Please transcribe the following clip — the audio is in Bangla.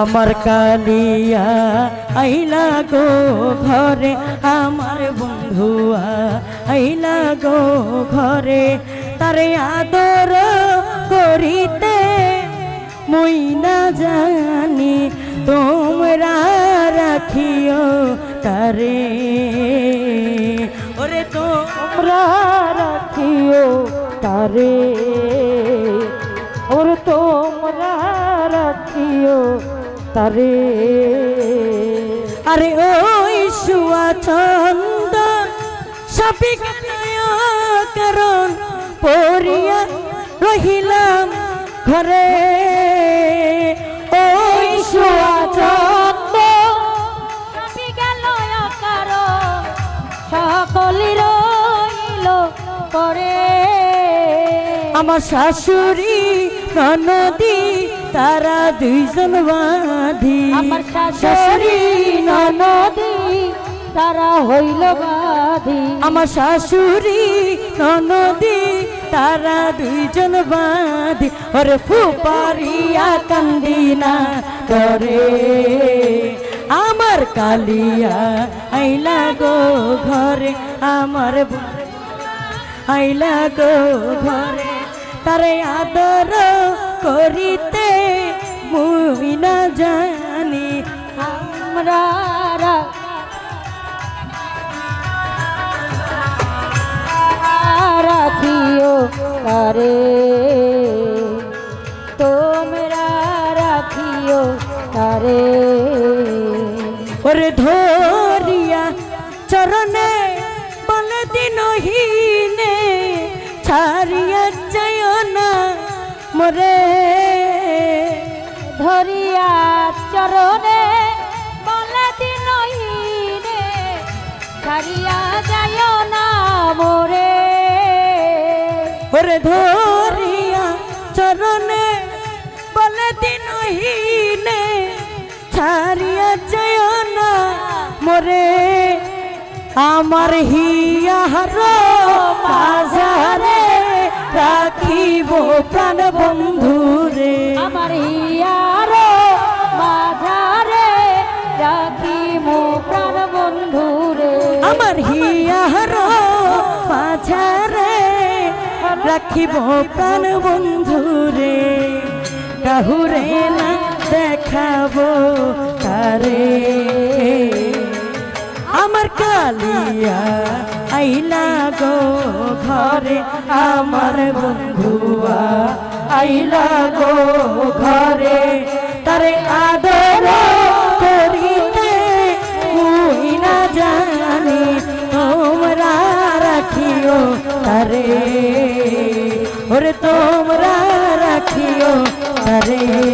আমার কালিয়া আইলা গো ঘরে, আমার বন্ধুয়া আইলা গো ঘরে, তারে আদর করিতে মুই না জানি, তোমরা রাখিও তারে। ওরে তোমরা রাখিও তারে। তারে। আরে ওই শুয়া ছন্দ সপিক কারণ পড়িয়া রহিলাম ঘরে। ওই শুয়া ছন্দ গেল কারও সকলি রইল পরে। আমার শাশুড়ি ননদি তারা দুইজন বাঁধি। আমার শাশুড়ি ননদি তারা হইল বাধি। আমার শাশুড়ি ননদি তারা দুইজন বাঁধি। ওরে ফুপারিয়া কান্দিনা করে। আমার কালিয়া আইলা গো ঘরে আমার আইলা গো ঘরে। তারে আদর করিতে মুই না জানি আমরা রাখিও তারে। তোমরা রাখিও তারে। ওরে ধরিয়া চরণে বলে দিনহীনে ছাড়িয়া যায় না মরে। ধরিয়া চরণে বলে দিন রে ছাড়িয়া যায় না মোরে। ওরে ধরিয়া চরণে বলে দিনহীনে ছাড়িয়া যায় না মরে। আমার হিয়ার বাজারে রাখিব প্রাণ বন্ধুরে। আমার হিয়ার মাঝারে রাখি মো প্রাণ বন্ধুরে। আমার হিয়ার মাঝারে রাখিব প্রাণ বন্ধুরে। কাহুরে না দেখাবো তারে আমার কালিয়া আইলা গো ঘরে, আমার বন্ধুয়া আইলা গো ঘরে। তারে আদর করিতে মুই না জানি তোমরা রাখিও তারে। ওরে তোমরা রাখিও তারে।